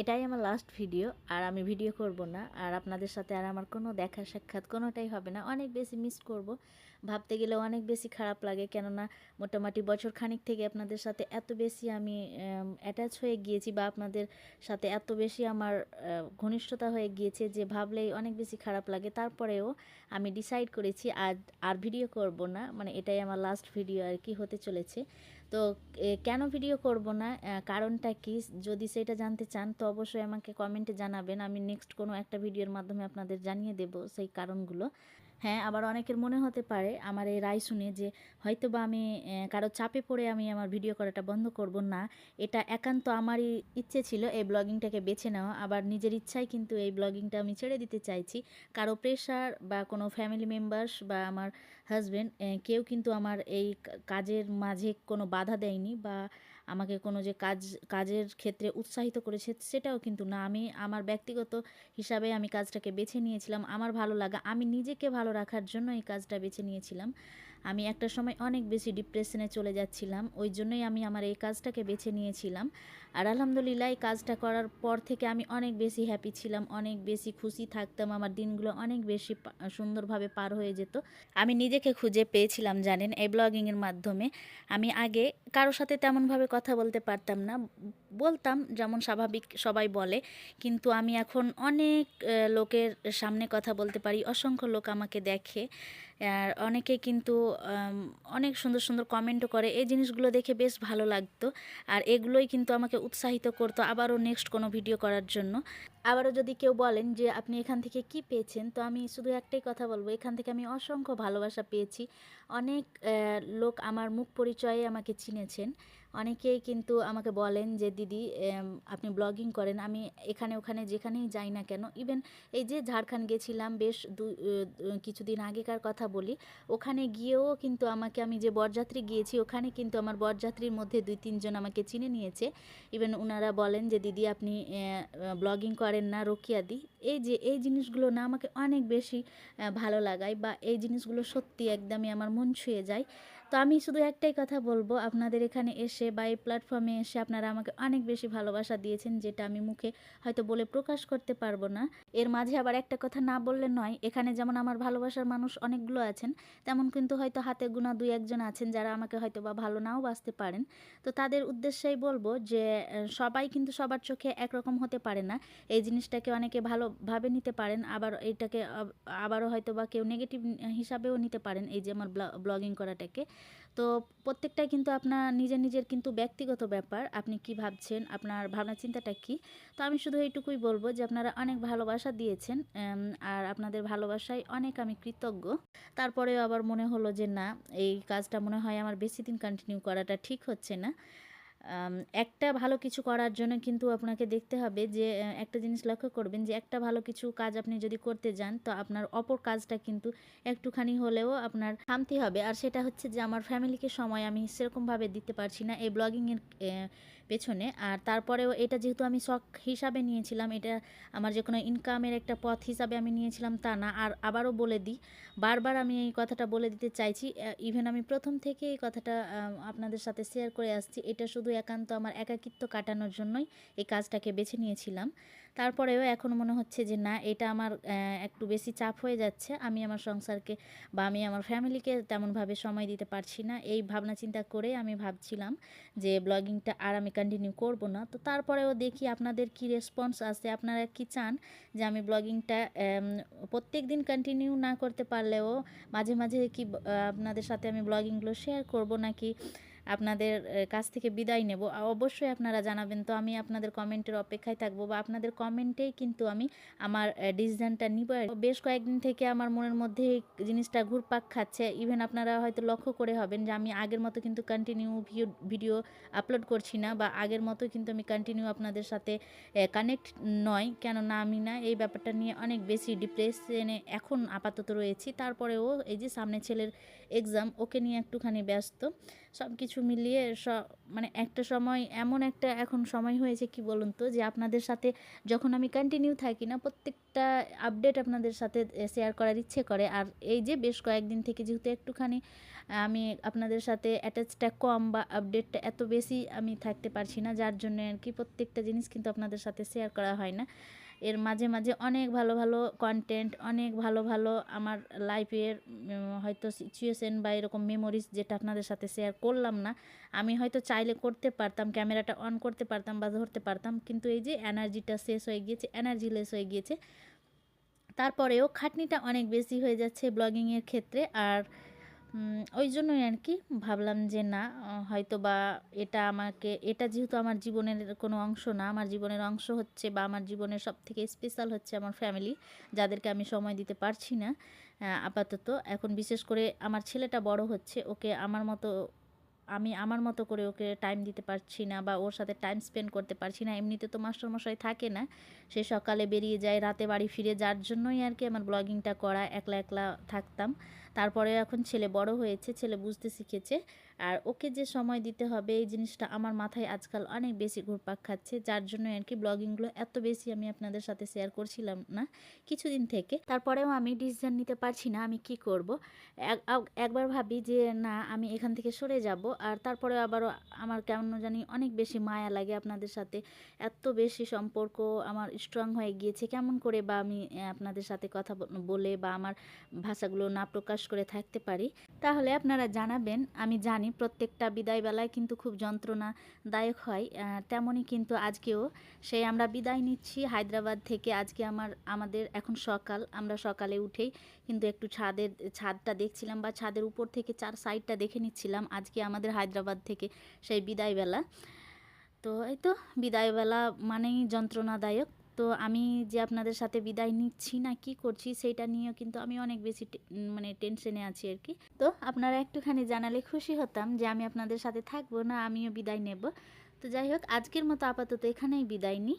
এটাই আমার last video আর আমি ভিডিও করব না। আর আপনাদের সাথে আর আমার কোনো দেখা সাক্ষাৎ কোনোটাই হবে না। অনেক বেশি মিস করব। ভাবতে গেলে অনেক বেশি খারাপ লাগে। কেননা মোটামুটি বছর খানিক থেকে আপনাদের সাথে এত বেশি আমি অ্যাটাচ হয়ে গিয়েছি বা আপনাদের সাথে এত বেশি আমার ঘনিষ্ঠতা হয়ে গিয়েছে যে ভাবলেই অনেক বেশি খারাপ লাগে। তারপরেও আমি ডিসাইড করেছি আর আর ভিডিও করব না। মানে এটাই আমার লাস্ট ভিডিও আর কি হতে চলেছে। তো কেন ভিডিও করব না? কারণটা কি? যদি সেটা জানতে চান, তো অবশ্যই আমাকে কমেন্টে জানাবেন। আমি নেক্সট কোনো একটা ভিডিওর মাধ্যমে আপনাদের জানিয়ে দেব সেই কারণগুলো। হ্যাঁ আবার অনেকের মনে হতে পারে আমার এই রায় শুনে যে হয়তো বা আমি কারও চাপে পড়ে আমি আমার ভিডিও করাটা বন্ধ করব না। এটা একান্ত আমারই ইচ্ছে ছিল এই ব্লগিংটাকে বেছে নেওয়া। আবার নিজের ইচ্ছায় কিন্তু এই ব্লগিংটা আমি ছেড়ে দিতে চাইছি। কারও প্রেশার বা কোনো ফ্যামিলি মেম্বার্স বা আমার হাজব্যান্ড কেউ কিন্তু আমার এই কাজের মাঝে কোনো বাধা দেয়নি বা আমাকে কোনো যে কাজ, কাজের ক্ষেত্রে উৎসাহিত করেছে সেটাও কিন্তু না। আমি আমার ব্যক্তিগত হিসাবে আমি কাজটাকে বেছে নিয়েছিলাম। আমার ভালো লাগা, আমি নিজেকে ভালো রাখার জন্য এই কাজটা বেছে নিয়েছিলাম। আমি একটা সময় অনেক বেশি ডিপ্রেশনে চলে যাচ্ছিলাম, ওই জন্যই আমি আমার এই কাজটাকে বেছে নিয়েছিলাম। আর আলহামদুলিল্লাহ, এই কাজটা করার পর থেকে আমি অনেক বেশি হ্যাপি ছিলাম, অনেক বেশি খুশি থাকতাম, আমার দিনগুলো অনেক বেশি সুন্দরভাবে পার হয়ে যেত। আমি নিজেকে খুঁজে পেয়েছিলাম, জানেন, এই ব্লগিংয়ের মাধ্যমে। আমি আগে কারোর সাথে তেমনভাবে কথা বলতে পারতাম না, বলতাম, যেমন স্বাভাবিক সবাই বলে, কিন্তু আমি এখন অনেক লোকের সামনে কথা বলতে পারি, অসংখ্য লোক আমাকে দেখে। আর অনেকে কিন্তু অনেক সুন্দর সুন্দর কমেন্টও করে। এই জিনিসগুলো দেখে বেশ ভালো লাগতো। আর এগুলোই কিন্তু আমাকে উৎসাহিত করতো আবারও নেক্সট কোনো ভিডিও করার জন্য। আবারও যদি কেউ বলেন যে আপনি এখান থেকে কি পেয়েছেন, তো আমি শুধু একটাই কথা বলব, এখান থেকে আমি অসংখ্য ভালোবাসা পেয়েছি। অনেক লোক আমার মুখ পরিচয়ে আমাকে চিনেছেন। অনেকেই কিন্তু আমাকে বলেন যে, দিদি আপনি ব্লগিং করেন, আমি এখানে ওখানে যেখানেই যাই না কেন ইভেন এই যে ঝাড়খণ্ড গেছিলাম, বেশ দু কিছুদিন আগেকার কথা বলি, ওখানে গিয়েও কিন্তু আমাকে, আমি যে বরযাত্রী গিয়েছি, ওখানে কিন্তু আমার বরযাত্রীর মধ্যে দুই, তিনজন আমাকে চিনে নিয়েছে। ইভেন ওনারা বলেন যে, দিদি, আপনি ব্লগিং করেন না রোকিয়াদি এই যে, এই জিনিসগুলো না আমাকে অনেক বেশি ভালো লাগায় বা এই জিনিসগুলো সত্যি একদমই আমার মন ছুঁয়ে যায়। তো আমি শুধু একটাই কথা বলব, আপনাদের এখানে এসে বা এই প্ল্যাটফর্মে এসে আপনারা আমাকে অনেক বেশি ভালোবাসা দিয়েছেন, যেটা আমি মুখে হয়তো বলে প্রকাশ করতে পারব না। এর মাঝে আবার একটা কথা না বললে নয়, এখানে যেমন আমার ভালোবাসার মানুষ অনেকগুলো আছেন, তেমন কিন্তু হয়তো হাতে গোনা দুই একজন আছেন যারা আমাকে হয়তো বা ভালো নাও বাঁচতে পারেন। তো তাদের উদ্দেশ্যেই বলব যে সবাই কিন্তু সবার চোখে একরকম হতে পারে না, এই জিনিসটাকে অনেকে ভালোভাবে নিতে পারেন, আবার এটাকে আবারও হয়তো বা কেউ নেগেটিভ হিসাবেও নিতে পারেন, এই যে আমার ব্লগিং করাটাকে। তো প্রত্যেকটাই কিন্তু আপনার নিজের নিজের কিন্তু ব্যক্তিগত ব্যাপার, আপনি কি ভাবছেন, আপনার ভাবনা চিন্তাটা কি? তো আমি শুধু এইটুকুই বলব যে আপনারা অনেক ভালোবাসা দিয়েছেন আর আপনাদের ভালোবাসায় অনেক আমি কৃতজ্ঞ। তারপরেও আবার মনে হলো যে না, এই কাজটা মনে হয় আমার বেশি দিন কন্টিনিউ করাটা ঠিক হচ্ছে না। একটা ভালো কিছু করার জন্য কিন্তু আপনাকে দেখতে হবে যে একটা জিনিস লক্ষ্য করবেন যে, একটা ভালো কিছু কাজ আপনি যদি করতে যান, তো আপনার অপর কাজটা কিন্তু একটুখানি হলেও আপনার থামতে হবে। আর সেটা হচ্ছে যে, আমার ফ্যামিলিকে সময় আমি সেরকমভাবে দিতে পারছি না। এই ব্লগিংয়ের পেছনে। আর তারপরেও এটা যেহেতু আমি শখ হিসাবে নিয়েছিলাম, এটা আমার যে কোনো ইনকামের একটা পথ হিসাবে আমি নিয়েছিলাম তা না। আর আবারও বলে দিই, বারবার আমি এই কথাটা বলে দিতে চাইছি ইভেন আমি প্রথম থেকে এই কথাটা আপনাদের সাথে শেয়ার করে আসছি, এটা শুধু একান্ত আমার একাকিত্ব কাটানোর জন্যই এই কাজটাকে বেছে নিয়েছিলাম। তারপরেও এখন মনে হচ্ছে যে না, এটা আমার একটু বেশি চাপ হয়ে যাচ্ছে, আমি আমার সংসারকে বা আমি আমার ফ্যামিলিকে তেমনভাবে সময় দিতে পারছি না। এই ভাবনা চিন্তা করে আমি ভাবছিলাম যে ব্লগিংটা আর আমি কন্টিনিউ করব না। তো তারপরেও দেখি আপনাদের কি রেসপন্স আছে আপনারা কি চান যে আমি ব্লগিংটা প্রত্যেক দিন কন্টিনিউ না করতে পারলেও মাঝে মাঝে কি আপনাদের সাথে আমি ব্লগিংগুলো শেয়ার করব নাকি? আপনাদের কাছ থেকে বিদায় নেব। অবশ্যই আপনারা জানাবেন। তো আমি আপনাদের কমেন্টের অপেক্ষায় থাকব বা আপনাদের কমেন্টেই কিন্তু আমি আমার ডিসিশনটা নিব। বেশ কয়েকদিন থেকে আমার মনের মধ্যে এই জিনিসটা ঘুরপাক খাচ্ছে। ইভেন আপনারা হয়তো লক্ষ্য করে হবেন যে আমি আগের মতো কিন্তু কন্টিনিউ ভিডিও আপলোড করছি না বা আগের মতো কিন্তু আমি কন্টিনিউ আপনাদের সাথে কানেক্ট নয়। কেননা আমি না এই ব্যাপারটা নিয়ে অনেক বেশি ডিপ্রেশনে এখন আপাতত রয়েছি। তারপরেও এই যে সামনে ছেলের এক্সাম ওকে নিয়ে একটুখানি ব্যস্ত। সব কিছু মিলিয়ে মানে একটা সময়, এমন একটা এখন সময় হয়েছে কি বলুন তো, যে আপনাদের সাথে যখন আমি কন্টিনিউ থাকি না, প্রত্যেকটা আপডেট আপনাদের সাথে শেয়ার করার ইচ্ছে করে। আর এই যে বেশ কয়েকদিন থেকে যেহেতু একটুখানি, আমি আপনাদের সাথে অ্যাটাচটা কম বা আপডেটটা এত বেশি আমি থাকতে পারছি না, যার জন্য আর কি প্রত্যেকটা জিনিস কিন্তু আপনাদের সাথে শেয়ার করা হয় না। এর মাঝে মাঝে অনেক ভালো ভালো কন্টেন্ট অনেক ভালো ভালো আমার লাইফের হয়তো সিচুয়েশন বা এরকম মেমোরিজ যেটা আপনাদের সাথে শেয়ার করলাম না, আমি হয়তো চাইলে করতে পারতাম ক্যামেরাটা অন করতে পারতাম বা ধরতে পারতাম, কিন্তু এই যে এনার্জিটা শেষ হয়ে গিয়েছে এনার্জি লেস হয়ে গিয়েছে, তারপরেও খাটনিটা অনেক বেশি হয়ে যাচ্ছে ব্লগিংয়ের ক্ষেত্রে, আর ওই জন্যই আর কি ভাবলাম যে না হয়তো বা এটা আমাকে, এটা যেহেতু আমার জীবনের কোনো অংশ না, আমার জীবনের অংশ হচ্ছে বা আমার জীবনের সব থেকে স্পেশাল হচ্ছে আমার ফ্যামিলি যাদেরকে আমি সময় দিতে পারছি না আপাতত। এখন বিশেষ করে আমার ছেলেটা বড় হচ্ছে, ওকে আমার মতো, আমি আমার মতো করে ওকে টাইম দিতে পারছি না বা ওর সাথে টাইম স্পেন্ড করতে পারছি না। এমনিতে তো মাস্টারমশাই থাকে না, সে সকালে বেরিয়ে যায়, রাতে বাড়ি ফিরে, যার জন্যই আর কি আমার ব্লগিংটা করা, একলা একলা থাকতাম। তারপরে এখন ছেলে বড় হয়েছে, ছেলে বুঝতে শিখেছে। আর ওকে যে সময় দিতে হবে, এই জিনিসটা আমার মাথায় আজকাল অনেক বেশি ঘুরপাক খাচ্ছে। যার জন্য আর কি ব্লগিংগুলো এত বেশি আমি আপনাদের সাথে শেয়ার করছিলাম না কিছুদিন থেকে। তারপরেও আমি ডিসিশন নিতে পারছি না আমি কি করব। একবার ভাবি যে না, আমি এখান থেকে সরে যাব। আর তারপরে আবারও আমার কেমন জানি অনেক বেশি মায়া লাগে আপনাদের সাথে। এত বেশি সম্পর্ক আমার স্ট্রং হয়ে গিয়েছে। কেমন করে বা আমি আপনাদের সাথে কথা বলে বা আমার ভাষাগুলো না প্রকাশ করে থাকতে পারি। তাহলে আপনারা জানাবেন, আমি জানি প্রত্যেকটা বিদায় বেলায় কিন্তু খুব যন্ত্রণাদায়ক হয় তেমনই কিন্তু আজকেও। সেই আমরা বিদায় নিচ্ছি, হায়দ্রাবাদ থেকে আজকে আমার, আমাদের এখন সকাল, আমরা সকালে উঠেই কিন্তু একটু ছাদের, ছাদটা দেখছিলাম বা ছাদের উপর থেকে চার সাইডটা দেখে নিচ্ছিলাম আজকে আমাদের হায়দ্রাবাদ থেকে সেই বিদায়বেলা। তো এই তো, বিদায়বেলা মানেই যন্ত্রণাদায়ক। তো আমি যে আপনাদের সাথে বিদায় নিচ্ছি না, কি করছি সেটা নিয়েও কিন্তু আমি অনেক বেশি মানে টেনশনে আছি আর কি। তো আপনারা একটুখানি জানালে খুশি হতাম যে আমি আপনাদের সাথে থাকব না, আমিও বিদায় নেব। তো যাই হোক, আজকের মতো আপাতত এখানেই বিদায় নিই।